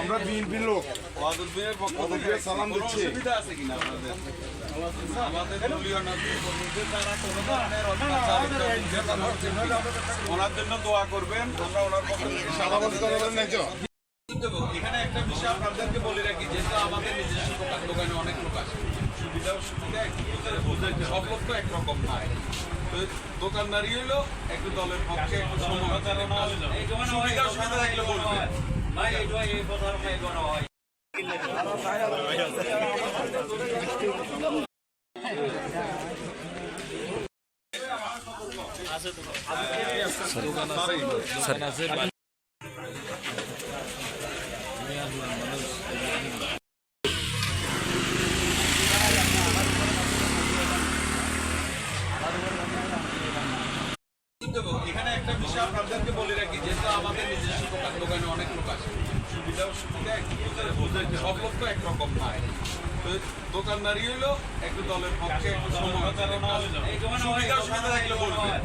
আমরা বিএনপির লোক। ওয়াদুদ্দিনের পক্ষ থেকে সালাম দিচ্ছি। অসুবিধা আছে কিনা আপনাদের আমাদের দলীয় নেত্রী কর্মীদের কোনো ধরনের অত্যাচারিত নির্যাতন হচ্ছে কিনা? ওনার জন্য দোয়া করবেন। আমরা ওনার পক্ষ থেকে এখানে একটা বিষয় আপনাদেরকে বলে রাখি যেহেতু আমাদের নিজস্ব দোকান দোকানে অনেক লোক আসে। সুবিধা অসুবিধা সব লোক তো একরকম নয়। দোকানদারি হইল একটু দলের পক্ষে একটু সমালোচনা সুবিধা অসুবিধা থাকলে বলবেন। কিন্তু এখানে একটা বিষয় আপনাদেরকে বলে রাখি যেহেতু আমাদের নিজস্ব দোকান দোকানে অনেক লোক আসে সুবিধা অসুবিধা সব লোক তো একরকম নয়। দোকানদারি হইল একটু দলের পক্ষে একটু সুবিধা অসুবিধা থাকলে বলবেন।